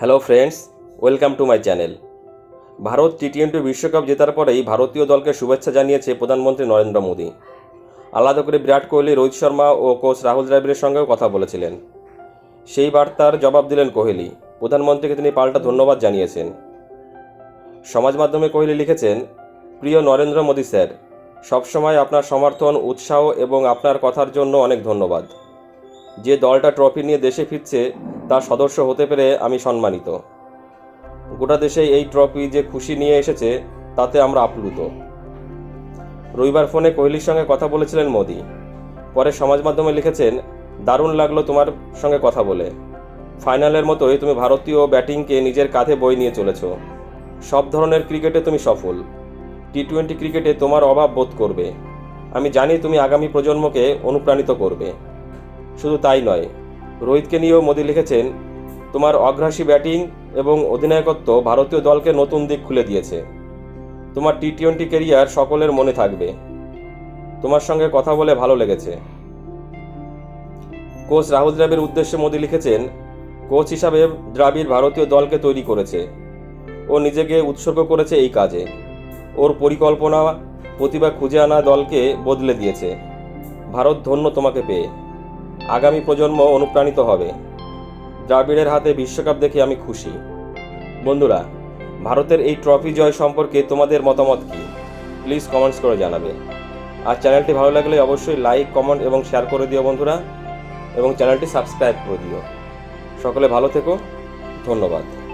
Hello friends, welcome to my channel. Bharat T twenty বিশ্বকাপ জেতার পরেই ভারতীয় দলকে শুভেচ্ছা জানিয়েছে প্রধানমন্ত্রী নরেন্দ্র মোদী। আলাদা করে বিরাট কোহলি, রোহিত শর্মা ও কোচ রাহুল দ্রাবিড়ের সঙ্গেও কথা বলেছিলেন। সেই বার্তার জবাব দিলেন কোহলি। প্রধানমন্ত্রীকে তিনি পাল্টা ধন্যবাদ জানিয়েছেন। সমাজ মাধ্যমে কোহলি লিখেছেন, প্রিয় নরেন্দ্র মোদী স্যার, সবসময় আপনার সমর্থন, উৎসাহ এবং আপনার কথার জন্য অনেক ধন্যবাদ। যে দলটা ট্রফি নিয়ে দেশে ফিরছে তার সদস্য হতে পেরে আমি সম্মানিত। গোটা দেশে এই ট্রফি যে খুশি নিয়ে এসেছে, তাতে আমরা আপ্লুত। রবিবার ফোনে কোহলির সঙ্গে কথা বলেছিলেন মোদি। পরে সমাজ মাধ্যমে লিখেছেন, দারুণ লাগল তোমার সঙ্গে কথা বলে। ফাইনালের মতোই তুমি ভারতীয় ব্যাটিংকে নিজের কাঁধে বই নিয়ে চলেছ। সব ধরনের ক্রিকেটে তুমি সফল। টি টোয়েন্টি ক্রিকেটে তোমার অভাব বোধ করবে। আমি জানি তুমি আগামী প্রজন্মকে অনুপ্রাণিত করবে। শুধু তাই নয় রোহিতকে নিয়েও মোদি লিখেছেন, তোমার অগ্রাসী ব্যাটিং এবং অধিনায়কত্ব ভারতীয় দলকে নতুন দিক খুলে দিয়েছে। তোমার টি টোয়েন্টি কেরিয়ার সকলের মনে থাকবে। তোমার সঙ্গে কথা বলে ভালো লেগেছে। কোচ রাহুল দ্রাবিড় উদ্দেশ্যে মোদি লিখেছেন, কোচ হিসাবে দ্রাবিড় ভারতীয় দলকে তৈরি করেছে। ও নিজেকে উৎসর্গ করেছে এই কাজে। ওর পরিকল্পনা, প্রতিভা খুঁজে আনা দলকে বদলে দিয়েছে। ভারত ধন্য তোমাকে পেয়ে। আগামী প্রজন্ম অনুপ্রাণিত হবে। দ্রাবিড়ের হাতে বিশ্বকাপ দেখে আমি খুশি। বন্ধুরা, ভারতের এই ট্রফি জয় সম্পর্কে তোমাদের মতামত কি? প্লিজ কমেন্টস করে জানাবে। আর চ্যানেলটি ভালো লাগলে অবশ্যই লাইক, কমেন্ট এবং শেয়ার করে দিও বন্ধুরা। এবং চ্যানেলটি সাবস্ক্রাইব করে দিও। সকলে ভালো থেকো। ধন্যবাদ।